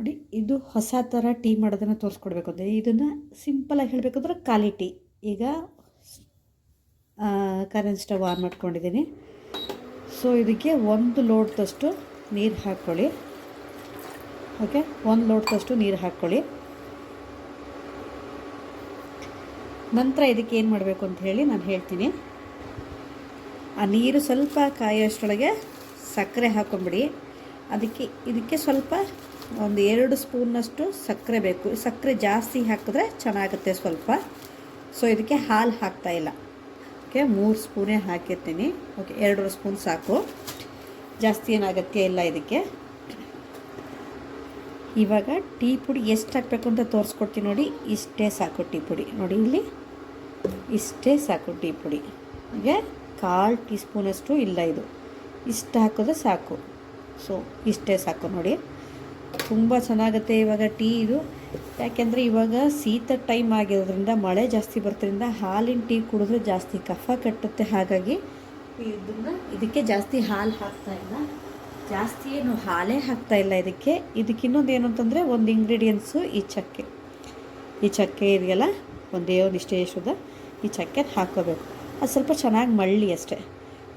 ನೋಡಿ, ಇದು ಹೊಸ ಥರ ಟೀ ಮಾಡೋದನ್ನು ತೋರಿಸ್ಕೊಡ್ಬೇಕು ಅಂದರೆ ಇದನ್ನು ಸಿಂಪಲಾಗಿ ಹೇಳಬೇಕಂದ್ರೆ ಖಾಲಿ ಟೀ. ಈಗ ಕರೆಂಟ್ ಸ್ಟವ್ ಆನ್ ಮಾಡ್ಕೊಂಡಿದ್ದೀನಿ. ಸೊ ಇದಕ್ಕೆ ಒಂದು ಲೋಟದಷ್ಟು ನೀರು ಹಾಕ್ಕೊಳ್ಳಿ. ಓಕೆ ಒಂದು ಲೋಟದಷ್ಟು ನೀರು ಹಾಕ್ಕೊಳ್ಳಿ. ನಂತರ ಇದಕ್ಕೆ ಏನು ಮಾಡಬೇಕು ಅಂತ ಹೇಳಿ ನಾನು ಹೇಳ್ತೀನಿ. ಆ ನೀರು ಸ್ವಲ್ಪ ಕಾಯೋಷ್ಟೊಳಗೆ ಸಕ್ಕರೆ ಹಾಕೊಂಬಿಡಿ. ಅದಕ್ಕೆ, ಇದಕ್ಕೆ ಸ್ವಲ್ಪ ಒಂದು ಎರಡು ಸ್ಪೂನಷ್ಟು ಸಕ್ಕರೆ ಬೇಕು. ಸಕ್ಕರೆ ಜಾಸ್ತಿ ಹಾಕಿದ್ರೆ ಚೆನ್ನಾಗುತ್ತೆ ಸ್ವಲ್ಪ. ಸೊ ಇದಕ್ಕೆ ಹಾಲು ಹಾಕ್ತಾ ಇಲ್ಲ. ಓಕೆ ಮೂರು ಸ್ಪೂನೇ ಹಾಕಿರ್ತೀನಿ. ಓಕೆ ಎರಡೂವರೆ ಸ್ಪೂನ್ ಸಾಕು. ಜಾಸ್ತಿ ಏನು ಅಗತ್ಯ ಇಲ್ಲ ಇದಕ್ಕೆ. ಇವಾಗ ಟೀ ಪುಡಿ ಎಷ್ಟು ಹಾಕಬೇಕು ಅಂತ ತೋರಿಸ್ಕೊಡ್ತೀನಿ ನೋಡಿ. ಇಷ್ಟೇ ಸಾಕು ಟೀ ಪುಡಿ. ನೋಡಿ ಇಲ್ಲಿ. ಇಷ್ಟೇ ಸಾಕು ಟೀ ಪುಡಿ. ಹೀಗೆ ಕಾಲು ಟೀ ಸ್ಪೂನಷ್ಟು ಇಲ್ಲ ಇದು. ಇಷ್ಟು ಹಾಕಿದ್ರೆ ಸಾಕು. ಸೊ ಇಷ್ಟೇ ಸಾಕು ನೋಡಿ. ತುಂಬ ಚೆನ್ನಾಗುತ್ತೆ ಇವಾಗ ಟೀ ಇದು. ಯಾಕೆಂದರೆ ಇವಾಗ ಶೀತ ಟೈಮ್ ಆಗಿರೋದ್ರಿಂದ, ಮಳೆ ಜಾಸ್ತಿ ಬರೋದ್ರಿಂದ ಹಾಲಿನ ಟೀ ಕುಡಿದ್ರೆ ಜಾಸ್ತಿ ಕಫ ಕಟ್ಟುತ್ತೆ. ಹಾಗಾಗಿ ಇದನ್ನು ಇದಕ್ಕೆ ಜಾಸ್ತಿ ಹಾಲು ಹಾಕ್ತಾ ಇಲ್ಲ. ಜಾಸ್ತಿ ಏನು ಹಾಲೇ ಹಾಕ್ತಾ ಇಲ್ಲ ಇದಕ್ಕೆ. ಇದಕ್ಕೆ ಇನ್ನೊಂದು ಏನು ಅಂತಂದರೆ ಒಂದು ಇಂಗ್ರೀಡಿಯೆಂಟ್ಸು ಈ ಚಕ್ಕೆ. ಈ ಚಕ್ಕೆ ಇದೆಯಲ್ಲ, ಒಂದೇ ಒಂದು ಇಷ್ಟೇ ಇಷ್ಟದ ಈ ಚಕ್ಕೆ ಹಾಕೋಬೇಕು. ಅದು ಸ್ವಲ್ಪ ಚೆನ್ನಾಗಿ ಮಳ್ಳಿ ಅಷ್ಟೇ.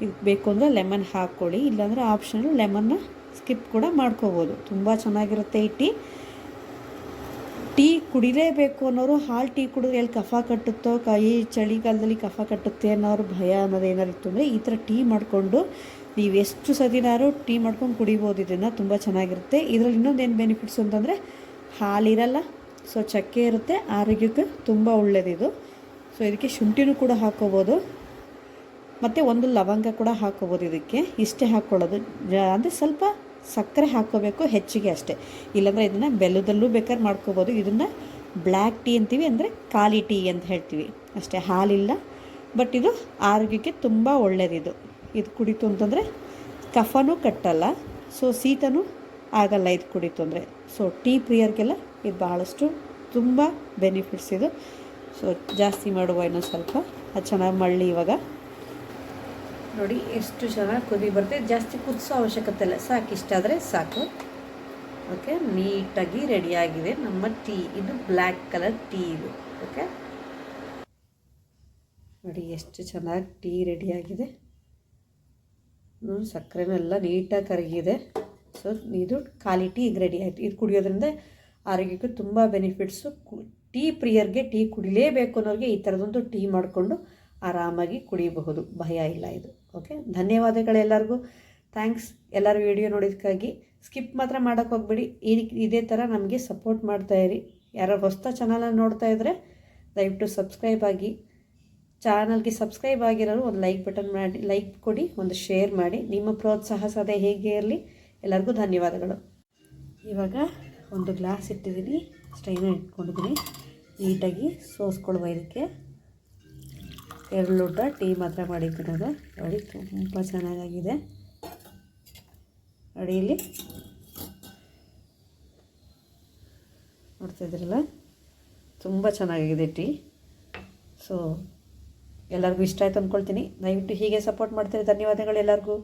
ಇದು ಬೇಕು ಅಂದರೆ ಲೆಮನ್ ಹಾಕ್ಕೊಳ್ಳಿ ಇಲ್ಲಾಂದರೆ ಆಪ್ಷನಲ್ ಲೆಮನ್ನ ಸ್ಕಿಪ್ ಕೂಡ ಮಾಡ್ಕೋಬೋದು. ತುಂಬ ಚೆನ್ನಾಗಿರುತ್ತೆ ಈ ಟೀ. ಟೀ ಕುಡಿಲೇಬೇಕು ಅನ್ನೋರು, ಹಾಲು ಟೀ ಕುಡಿದ್ರೆ ಎಲ್ಲಿ ಕಫ ಕಟ್ಟುತ್ತೋ, ಕೈ, ಚಳಿಗಾಲದಲ್ಲಿ ಕಫ ಕಟ್ಟುತ್ತೆ ಅನ್ನೋರು ಭಯ ಅನ್ನೋದು ಏನಾದ್ರು ಇತ್ತು ಅಂದರೆ ಈ ಥರ ಟೀ ಮಾಡಿಕೊಂಡು ನೀವು ಎಷ್ಟು ಸದಿನಾರು ಟೀ ಮಾಡ್ಕೊಂಡು ಕುಡಿಬೋದು. ಇದನ್ನು ತುಂಬ ಚೆನ್ನಾಗಿರುತ್ತೆ. ಇದರಲ್ಲಿ ಇನ್ನೊಂದು ಏನು ಬೆನಿಫಿಟ್ಸ್ ಅಂತಂದರೆ ಹಾಲಿರಲ್ಲ, ಸೊ ಚಕ್ಕೆ ಇರುತ್ತೆ, ಆರೋಗ್ಯಕ್ಕೆ ತುಂಬ ಒಳ್ಳೆಯದಿದು ಸೊ ಇದಕ್ಕೆ ಶುಂಠಿನೂ ಕೂಡ ಹಾಕೋಬೋದು. ಮತ್ತು ಒಂದು ಲವಂಗ ಕೂಡ ಹಾಕೋಬೋದು ಇದಕ್ಕೆ. ಇಷ್ಟೇ ಹಾಕ್ಕೊಳ್ಳೋದು ಅಂದರೆ ಸ್ವಲ್ಪ ಸಕ್ಕರೆ ಹಾಕ್ಕೋಬೇಕು ಹೆಚ್ಚಿಗೆ ಅಷ್ಟೇ. ಇಲ್ಲಾಂದರೆ ಇದನ್ನು ಬೆಲ್ಲದಲ್ಲೂ ಬೇಕಾದ್ರೆ ಮಾಡ್ಕೋಬೋದು. ಇದನ್ನು ಬ್ಲ್ಯಾಕ್ ಟೀ ಅಂತೀವಿ, ಅಂದರೆ ಖಾಲಿ ಟೀ ಅಂತ ಹೇಳ್ತೀವಿ. ಅಷ್ಟೇ, ಹಾಲಿಲ್ಲ. ಬಟ್ ಇದು ಆರೋಗ್ಯಕ್ಕೆ ತುಂಬ ಒಳ್ಳೆಯದಿದು ಇದು. ಕುಡಿತು ಅಂತಂದರೆ ಕಫನೂ ಕಟ್ಟಲ್ಲ, ಸೊ ಶೀತನೂ ಆಗಲ್ಲ ಇದು ಕುಡಿತು ಅಂದರೆ. ಸೊ ಟೀ ಪ್ರಿಯರ್ಗೆಲ್ಲ ಇದು ಭಾಳಷ್ಟು ತುಂಬ ಬೆನಿಫಿಟ್ಸ್ ಇದು. ಸೊ ಜಾಸ್ತಿ ಮಾಡುವ ಇನ್ನೊಂದು ಸ್ವಲ್ಪ. ಅದು ಚೆನ್ನಾಗಿ ಮಳ್ಳಿ ಇವಾಗ ನೋಡಿ, ಎಷ್ಟು ಚೆನ್ನಾಗಿ ಕುದಿ ಬರುತ್ತೆ ಜಾಸ್ತಿ ಕುದಿಸೋ ಅವಶ್ಯಕತೆ ಇಲ್ಲ. ಸಾಕು ಇಷ್ಟಾದರೆ ಸಾಕು. ಓಕೆ ನೀಟಾಗಿ ರೆಡಿಯಾಗಿದೆ ನಮ್ಮ ಟೀ. ಇದು ಬ್ಲ್ಯಾಕ್ ಕಲರ್ ಟೀ ಇದು. ಓಕೆ ನೋಡಿ, ಎಷ್ಟು ಚೆನ್ನಾಗಿ ಟೀ ರೆಡಿಯಾಗಿದೆ ಸಕ್ಕರೆನೆಲ್ಲ ನೀಟಾಗಿ ಕರಗಿದೆ. ಸೊ ಇದು ಖಾಲಿ ಟೀ ಈಗ ರೆಡಿ ಆಯಿತು. ಇದು ಕುಡಿಯೋದ್ರಿಂದ ಆರೋಗ್ಯಕ್ಕೆ ತುಂಬ ಬೆನಿಫಿಟ್ಸು ಟೀ ಪ್ರಿಯರ್ಗೆ ಟೀ ಕುಡಿಲೇಬೇಕು ಅನ್ನೋರಿಗೆ ಈ ಥರದೊಂದು ಟೀ ಮಾಡಿಕೊಂಡು ಆರಾಮಾಗಿ ಕುಡಿಯಬಹುದು. ಭಯ ಇಲ್ಲ ಇದು. ಓಕೆ ಧನ್ಯವಾದಗಳು ಎಲ್ಲರಿಗೂ. ಥ್ಯಾಂಕ್ಸ್ ಎಲ್ಲರೂ ವಿಡಿಯೋ ನೋಡಿದ್ದಕ್ಕಾಗಿ ಸ್ಕಿಪ್ ಮಾತ್ರ ಮಾಡೋಕ್ಕೆ ಹೋಗ್ಬೇಡಿ. ಈ ಇದೇ ಥರ ನಮಗೆ ಸಪೋರ್ಟ್ ಮಾಡ್ತಾಯಿರಿ ಯಾರೋ ಹೊಸ ಚಾನಲನ್ನು ನೋಡ್ತಾ ಇದ್ದರೆ ದಯವಿಟ್ಟು ಸಬ್ಸ್ಕ್ರೈಬ್ ಆಗಿ. ಚಾನಲ್ಗೆ ಸಬ್ಸ್ಕ್ರೈಬ್ ಆಗಿರೋರು ಒಂದು ಲೈಕ್ ಬಟನ್ ಮಾಡಿ ಲೈಕ್ ಕೊಡಿ, ಒಂದು ಶೇರ್ ಮಾಡಿ. ನಿಮ್ಮ ಪ್ರೋತ್ಸಾಹ ಸದಾ ಹೇಗೆ ಇರಲಿ ಎಲ್ಲರಿಗೂ ಧನ್ಯವಾದಗಳು. ಇವಾಗ ಒಂದು ಗ್ಲಾಸ್ ಇಟ್ಟಿದ್ದೀನಿ. ಸ್ಟೈನ ಇಟ್ಕೊಂಡಿದ್ದೀನಿ. ನೀಟಾಗಿ ಸೋಸ್ಕೊಳ್ವ ಇದಕ್ಕೆ. ಎರಡು ಲೋಟ ಟೀ ಮಾತ್ರ ಮಾಡಿಟ್ಟಿರೋದು ನೋಡಿ, ತುಂಬ ಚೆನ್ನಾಗಾಗಿದೆ. ನೋಡಿ ಇಲ್ಲಿ. ನೋಡ್ತಾಯಿದ್ರಲ್ಲ ತುಂಬ ಚೆನ್ನಾಗಿದೆ ಟೀ. ಸೊ ಎಲ್ಲರಿಗೂ ಇಷ್ಟ ಆಯ್ತು ಅಂದ್ಕೊಳ್ತೀನಿ ದಯವಿಟ್ಟು ಹೀಗೆ ಸಪೋರ್ಟ್ ಮಾಡ್ತೀರಿ. ಧನ್ಯವಾದಗಳು ಎಲ್ಲರಿಗೂ.